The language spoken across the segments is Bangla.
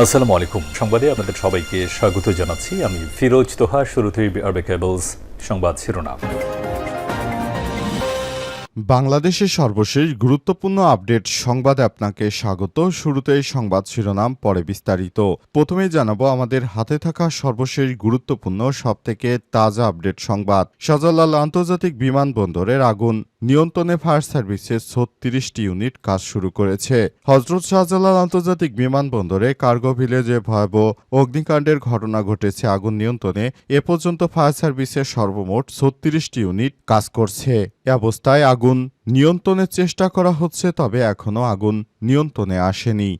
আসসালামু আলাইকুম। সংবাদে আপনাদের সবাইকে স্বাগত জানাচ্ছি। আমি ফিরোজ তোহা, শুরুতেই আরবে কেবলস সংবাদ শিরোনাম। বাংলাদেশের সর্বশেষ গুরুত্বপূর্ণ আপডেট সংবাদে আপনাকে স্বাগত। শুরুতেই সংবাদ শিরোনাম, পরে বিস্তারিত। প্রথমেই জানাব, আমাদের হাতে থাকা সর্বশেষ গুরুত্বপূর্ণ, সবথেকে তাজা আপডেট সংবাদ। শাহজালাল আন্তর্জাতিক বিমানবন্দরের আগুন। নিয়ন্ত্রণে ফায়ার সার্ভিসের ছত্রিশটি ইউনিট কাজ শুরু করেছে। হজরত শাহজালাল আন্তর্জাতিক বিমানবন্দরে কার্গো ভিলেজে ভয়াবহ অগ্নিকাণ্ডের ঘটনা ঘটেছে। আগুন নিয়ন্ত্রণে এ পর্যন্ত ফায়ার সার্ভিসের সর্বমোট ছত্রিশটি ইউনিট কাজ করছে। এ অবস্থায় আগুন নিয়ন্ত্রণের চেষ্টা করা হচ্ছে, তবে এখনও আগুন নিয়ন্ত্রণে আসেনি।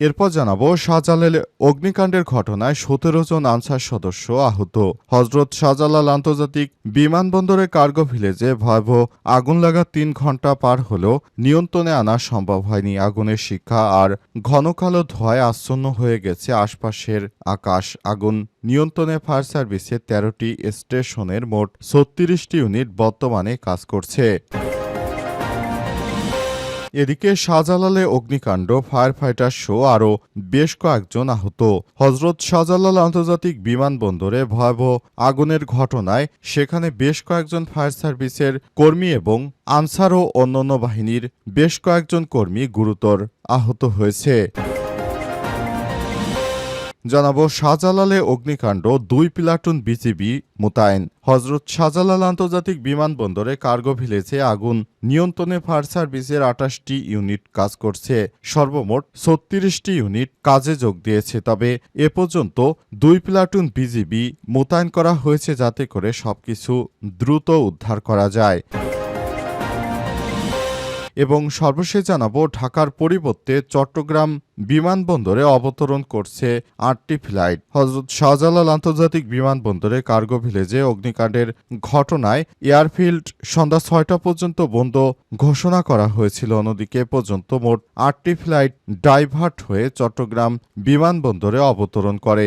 এরপর জানাব, শাহজালাল অগ্নিকাণ্ডের ঘটনায় সতেরো জন আনসার সদস্য আহত। হজরত শাহজালাল আন্তর্জাতিক বিমানবন্দরে কার্গো ভিলেজে ভয়াবহ আগুন লাগা তিন ঘণ্টা পার হলেও নিয়ন্ত্রণে আনা সম্ভব হয়নি। আগুনের শিক্ষা আর ঘনকালো ধোঁয়ায় আচ্ছন্ন হয়ে গেছে আশপাশের আকাশ। আগুন নিয়ন্ত্রণে ফায়ার সার্ভিসের তেরোটি স্টেশনের মোট ছত্রিশটি ইউনিট বর্তমানে কাজ করছে। এদিকে শাহজালালে অগ্নিকাণ্ড ফায়ার ফাইটার শো আরও বেশ কয়েকজন আহত। হজরত শাহজালাল আন্তর্জাতিক বিমানবন্দরে ভয়াবহ আগুনের ঘটনায় সেখানে বেশ কয়েকজন ফায়ার সার্ভিসের কর্মী এবং আনসার ও অন্যান্য বাহিনীর বেশ কয়েকজন কর্মী গুরুতর আহত হয়েছে। জানাব শাহজালালে অগ্নিকাণ্ড, দুই প্লাটুন বিজিবি মোতায়েন। হজরত শাহজালাল আন্তর্জাতিক বিমানবন্দরে কার্গো ভিলেজে আগুন, নিয়ন্ত্রণে ফায়ার সার্ভিসের আটাশটি ইউনিট কাজ করছে। সর্বমোট ছত্রিশটি ইউনিট কাজে যোগ দিয়েছে, তবে এ পর্যন্ত দুই প্লাটুন বিজিবি মোতায়েন করা হয়েছে যাতে করে সবকিছু দ্রুত উদ্ধার করা যায়। এবং সর্বশেষ জানাব, ঢাকার পরিবর্তে চট্টগ্রাম বিমানবন্দরে অবতরণ করছে আটটি ফ্লাইট। হজরত শাহজালাল আন্তর্জাতিক বিমানবন্দরে কার্গো ভিলেজে অগ্নিকাণ্ডের ঘটনায় এয়ারফিল্ড সন্ধ্যা ছয়টা পর্যন্ত বন্ধ ঘোষণা করা হয়েছিল। অন্যদিকে পর্যন্ত মোট আটটি ফ্লাইট ডাইভার্ট হয়ে চট্টগ্রাম বিমানবন্দরে অবতরণ করে।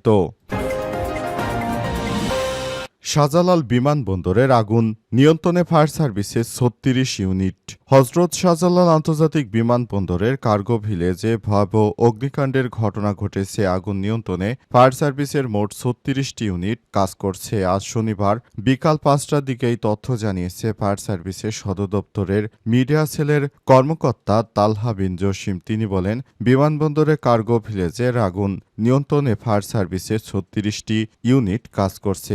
と শাহজালাল বিমানবন্দরের আগুন নিয়ন্ত্রণে ফায়ার সার্ভিসের ছত্রিশ ইউনিট। হজরত শাহজালাল আন্তর্জাতিক বিমানবন্দরের কার্গো ভিলেজে ভয়াবহ অগ্নিকাণ্ডের ঘটনা ঘটেছে। আগুন নিয়ন্ত্রণে ফায়ার সার্ভিসের মোট ছত্রিশটি ইউনিট কাজ করছে। আজ শনিবার বিকাল পাঁচটার দিকে এই তথ্য জানিয়েছে ফায়ার সার্ভিসের সদর দপ্তরের মিডিয়া সেলের কর্মকর্তা তালহা বিন জসিম। তিনি বলেন বিমানবন্দরে কার্গো ভিলেজের আগুন নিয়ন্ত্রণে ফায়ার সার্ভিসের ছত্রিশটি ইউনিট কাজ করছে।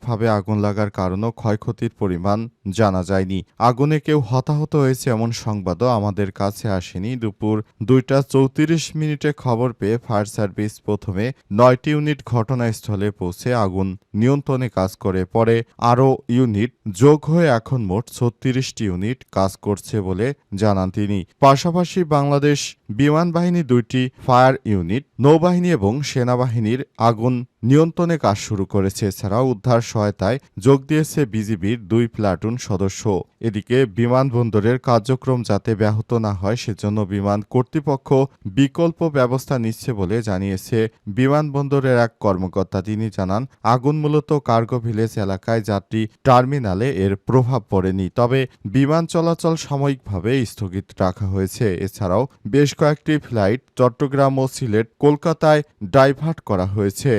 প্রাথমিকভাবে আগুন লাগার কারণও ক্ষয়ক্ষতির পরিমাণ জানা যায়নি। আগুনে কেউ হতাহত হয়েছে এমন সংবাদও আমাদের কাছে আসেনি। দুপুর দুইটা চৌত্রিশ মিনিটে খবর পেয়ে ফায়ার সার্ভিস প্রথমে নয়টি ইউনিট ঘটনাস্থলে পৌঁছে আগুন নিয়ন্ত্রণে কাজ করে। পরে আরও ইউনিট যোগ হয়ে এখন মোট ছত্রিশটি ইউনিট কাজ করছে বলে জানান তিনি। পাশাপাশি বাংলাদেশ বিমান বাহিনী দুইটি ফায়ার ইউনিট, নৌবাহিনী এবং সেনাবাহিনীর আগুন নিয়ন্ত্রণে কাজ শুরু করেছে। এছাড়াও উদ্ধার সহায়তায় যোগ দিয়েছে বিজিবির দুই প্লাটুন সদস্য। এদিকে বিমানবন্দরের কার্যক্রম যাতে ব্যাহত না হয়, সেজন্য বিমান কর্তৃপক্ষ বিকল্প ব্যবস্থা নিচ্ছে বলে জানিয়েছে বিমানবন্দরের এক কর্মকর্তা। তিনি জানান, আগুন মূলত কার্গো ভিলেজ এলাকায় যাত্রী টার্মিনালে এর প্রভাব পড়েনি, তবে বিমান চলাচল সাময়িকভাবে স্থগিত রাখা হয়েছে। এছাড়াও বেশ কয়েকটি ফ্লাইট চট্টগ্রাম ও সিলেট কলকাতায় ডাইভার্ট করা হয়েছে।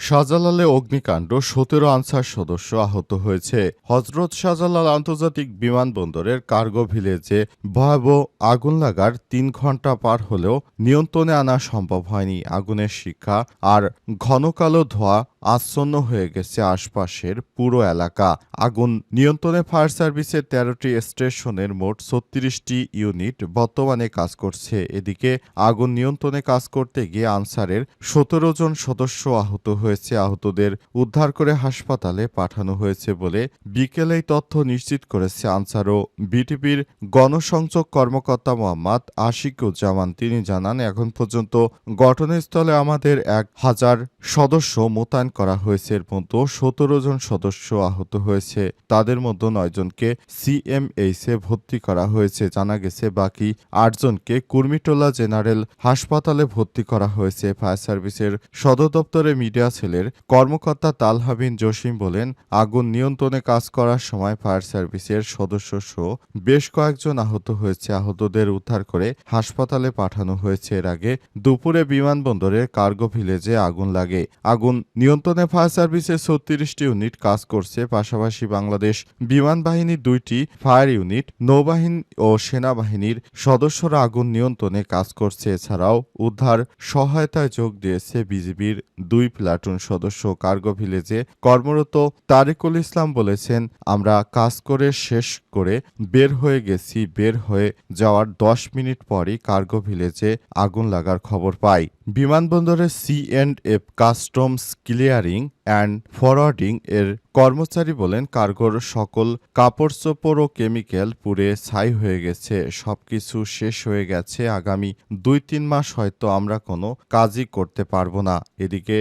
শাহজালালে অগ্নিকাণ্ড সতেরো আনসার সদস্য আহত হয়েছে। হজরত শাহজালাল আন্তর্জাতিক বিমানবন্দরের কার্গো ভিলেজে ভয়াবহ আগুন লাগার তিন ঘণ্টা পার হলেও নিয়ন্ত্রণে আনা সম্ভব হয়নি। আগুনের শিক্ষা আর ঘন কালো ধোঁয়া আচ্ছন্ন হয়ে গেছে আশপাশের পুরো এলাকা। আগুন নিয়ন্ত্রণে ফায়ার সার্ভিসের তেরোটি স্টেশনের মোট ছত্রিশটি ইউনিট বর্তমানে কাজ করছে। এদিকে আগুন নিয়ন্ত্রণে কাজ করতে গিয়ে আনসারের সতেরো জন সদস্য আহত হয়েছে। হয়েছে আহতদের উদ্ধার করে হাসপাতালে পাঠানো হয়েছে বলে বিকেলে এই তথ্য নিশ্চিত করেছে আনসার ও বিটিপির গণসংযোগ কর্মকর্তা মোহাম্মদ আশিকুজ্জামান। তিনি জানান, এখন পর্যন্ত ঘটনাস্থলে আমাদের এক হাজার সদস্য মোতায়েন করা হয়েছে। এর মধ্যে সতেরো জন সদস্য আহত হয়েছে। তাদের মধ্যে নয়জনকে সিএমএইসে ভর্তি করা হয়েছে। জানা গেছে, বাকি আটজনকে কুর্মিটোলা জেনারেল হাসপাতালে ভর্তি করা হয়েছে। ফায়ার সার্ভিসের সদর দপ্তরে মিডিয়া সেলের কর্মকর্তা তালহাবিন জসিম বলেন, আগুন নিয়ন্ত্রণে কাজ করার সময় ফায়ার সার্ভিসের সদস্য সহ বেশ কয়েকজন আহত হয়েছে। আহতদের উদ্ধার করে হাসপাতালে পাঠানো হয়েছে। এর আগে দুপুরে বিমানবন্দরের কার্গো ভিলেজে আগুন লাগে। আগুন নিয়ন্ত্রণে ফায়ার সার্ভিসের ছত্রিশটি ইউনিট কাজ করছে। পাশাপাশি বাংলাদেশ বিমান বাহিনীর দুইটি ফায়ার ইউনিট, নৌবাহিনী ও সেনাবাহিনীর সদস্যরা আগুন নিয়ন্ত্রণে কাজ করছে। এছাড়াও উদ্ধার সহায়তায় যোগ দিয়েছে বিজিবির দুই প্লাটুন সদস্য কার্গো ভিলেজে কর্মরত তারিকুল ইসলাম বলেছেন, আমরা কাজ করে শেষ করে বের হয়ে গেছি, বের হয়ে যাওয়ার দশ মিনিট পরই কার্গো ভিলেজে আগুন লাগার খবর পাই। বিমানবন্দরের C and F customs clearing and forwarding এর কর্মচারী বলেন, কার্গোর সকল কাপড় চোপড় ও কেমিক্যাল পুড়ে ছাই হয়ে গেছে, সবকিছু শেষ হয়ে গেছে, আগামী দুই তিন মাস হয়তো আমরা কোনো কাজই করতে পারব না। এদিকে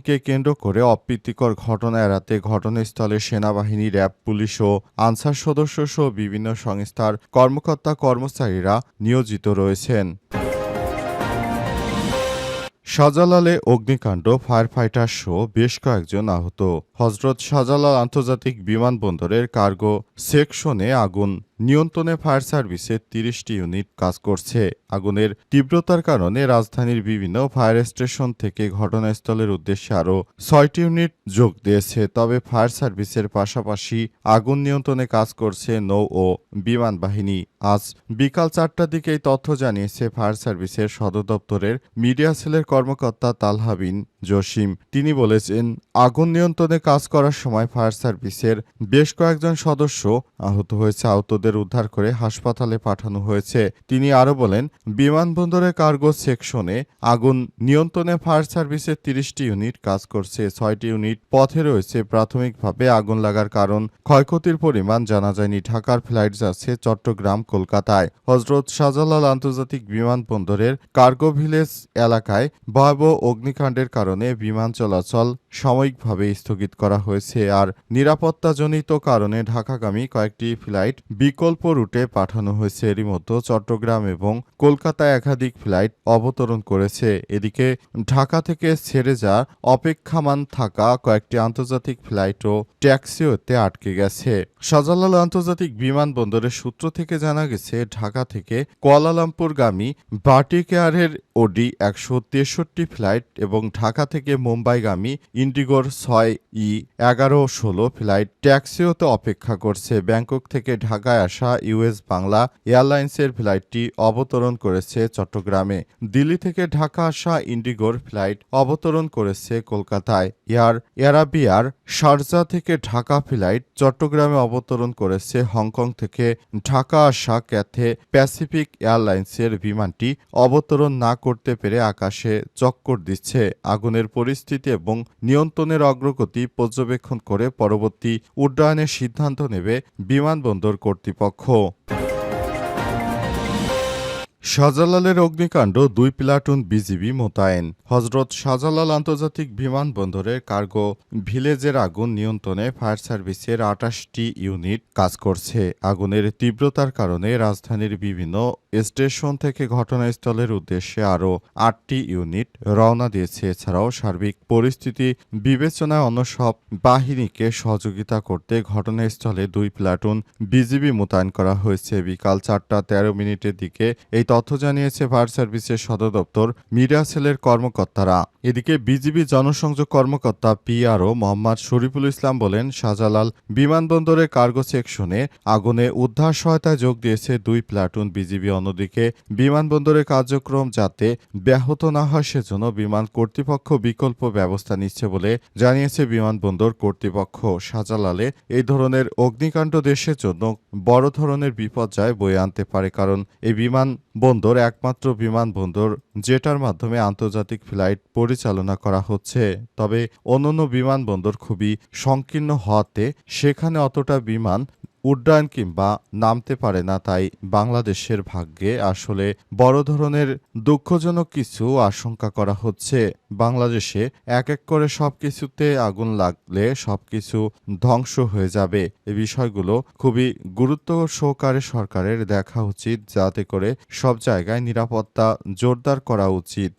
আগুনকে কেন্দ্র করে অপ্রীতিকর ঘটনা এড়াতে ঘটনাস্থলে সেনাবাহিনী, র্যাব, পুলিশ ও আনসার সদস্য সহ বিভিন্ন সংস্থার কর্মকর্তা কর্মচারীরা নিয়োজিত রয়েছেন। শাহজালালে অগ্নিকাণ্ড ফায়ার ফাইটার সহ বেশ কয়েকজন আহত। হজরত শাহজালাল আন্তর্জাতিক বিমানবন্দরের কার্গো সেকশনে আগুন। নিয়ন্ত্রণে ফায়ার সার্ভিসের তিরিশটি ইউনিট কাজ করছে। আগুনের তীব্রতার কারণে রাজধানীর বিভিন্ন ফায়ার স্টেশন থেকে ঘটনাস্থলের উদ্দেশ্যে আরও ছয়টি ইউনিট যোগ দিয়েছে। তবে ফায়ার সার্ভিসের পাশাপাশি আগুন নিয়ন্ত্রণে কাজ করছে নৌ ও বিমান বাহিনী। আজ বিকাল চারটার দিকে এই তথ্য জানিয়েছে ফায়ার সার্ভিসের সদর দপ্তরের মিডিয়া সেলের কর্মকর্তা তালহাবিন জসিম। তিনি বলেছেন, আগুন নিয়ন্ত্রণে কাজ করার সময় ফায়ার সার্ভিসের বেশ কয়েকজন সদস্য আহত হয়েছে, আহতদের উদ্ধার করে হাসপাতালে পাঠানো হয়েছে। তিনি আরও বলেন, বিমানবন্দরের কার্গো সেকশনে আগুন নিয়ন্ত্রণে ফায়ার সার্ভিসের তিরিশটি ইউনিট কাজ করছে। ছয়টি ইউনিট পথে রয়েছে। প্রাথমিকভাবে আগুন লাগার কারণ ক্ষয়ক্ষতির পরিমাণ জানা যায়নি। ঢাকার ফ্লাইট যাচ্ছে চট্টগ্রাম, কলকাতায়। হজরত শাহজালাল আন্তর্জাতিক বিমানবন্দরের কার্গো ভিলেজ এলাকায় ভয়াবহ অগ্নিকাণ্ডের কারণে বিমান চলাচল সাময়িকভাবে স্থগিত করা হয়েছে আর নিরাপত্তাজনিত কারণে ঢাকাগামী কয়েকটি ফ্লাইট বিকল্প রুটে পাঠানো হয়েছে। এরই মধ্যে চট্টগ্রাম এবং কলকাতায় একাধিক ফ্লাইট অবতরণ করেছে। এদিকে ঢাকা থেকে ছেড়ে যা অপেক্ষামান থাকা কয়েকটি আন্তর্জাতিক ফ্লাইটও ট্যাক্সিওতে আটকে গেছে। শাহজালাল আন্তর্জাতিক বিমানবন্দরের সূত্র থেকে জানা গেছে, ঢাকা থেকে কুয়ালালামপুরগামী বাটিক এয়ারের ওডি একশো তেষট্টি ফ্লাইট এবং ঢাকা থেকে মুম্বাইগামী ইন্ডিগোর ছয় ই এগারো ষোলো ফ্লাইট ট্যাক্সিওতে অপেক্ষা করছে। ব্যাংকক থেকে ঢাকায় আসা ইউএস বাংলা এয়ারলাইন্সের ফ্লাইটটি অবতরণ করেছে চট্টগ্রামে। দিল্লি থেকে ঢাকা আসা ইন্ডিগোর ফ্লাইট অবতরণ করেছে কলকাতায়। এয়ার এরাবিয়ার শারজা থেকে ঢাকা ফ্লাইট চট্টগ্রামে অবতরণ করেছে হংকং থেকে ঢাকা আসা ক্যাথে প্যাসিফিক এয়ারলাইন্সের বিমানটি অবতরণ না করতে পেরে আকাশে চক্কর দিচ্ছে। আগুনের পরিস্থিতি এবং নিয়ন্ত্রণের অগ্রগতি পর্যবেক্ষণ করে পরবর্তী উড্ডয়নের সিদ্ধান্ত নেবে বিমানবন্দর কর্তৃপক্ষ। শাহজালালের অগ্নিকাণ্ড দুই প্লাটুন বিজিবি মোতায়েন। হজরত শাহজালাল আন্তর্জাতিক বিমানবন্দরের কার্গো ভিলেজের আগুন নিয়ন্ত্রণে ফায়ার সার্ভিসের আটাশটি ইউনিট কাজ করছে। আগুনের তীব্রতার কারণে রাজধানীর বিভিন্ন স্টেশন থেকে ঘটনাস্থলের উদ্দেশ্যে আরও আটটি ইউনিট রওনা দিয়েছে। এছাড়াও সার্বিক পরিস্থিতি বিবেচনায় অন্য সব বাহিনীকে সহযোগিতা করতে ঘটনাস্থলে দুই প্লাটুন বিজিবি মোতায়েন করা হয়েছে। বিকাল চারটা তেরো মিনিটের দিকে এই তথ্য জানিয়েছে ফায়ার সার্ভিসের সদর দপ্তর মিডিয়া সেলের কর্মকর্তারা। এদিকে বিজিবি জনসংযোগ কর্মকর্তা পিআরও মোহাম্মদ শরীফুল ইসলাম বলেন, শাহজালাল বিমানবন্দরের কার্গো সেকশনে আগুনে উদ্ধার সহায়তায় যোগ দিয়েছে দুই প্লাটুন বিজিবি। অন্যদিকে বিমানবন্দরের কার্যক্রম যাতে ব্যাহত না হয় সেজন্য বিমান কর্তৃপক্ষ বিকল্প ব্যবস্থা নিচ্ছে বলে জানিয়েছে বিমানবন্দর কর্তৃপক্ষ। শাহজালালে এই ধরনের অগ্নিকাণ্ড দেশের জন্য বড় ধরনের বিপর্যয় বয়ে আনতে পারে, কারণ এই বিমান বন্দর একমাত্র বিমানবন্দর যেটার মাধ্যমে আন্তর্জাতিক ফ্লাইট পরিচালনা করা হচ্ছে। তবে অন্যান্য বিমানবন্দর খুবই সংকীর্ণ হওয়াতে সেখানে অতটা বিমান উড্ডয়ন কিংবা নামতে পারে না তাই বাংলাদেশের ভাগ্যে আসলে বড় ধরনের দুঃখজনক কিছু আশঙ্কা করা হচ্ছে। বাংলাদেশে এক এক করে সবকিছুতে আগুন লাগলে সবকিছু ধ্বংস হয়ে যাবে। এ বিষয়গুলো খুবই গুরুত্ব সহকারে সরকারের দেখা উচিত, যাতে করে সব জায়গায় নিরাপত্তা জোরদার করা উচিত।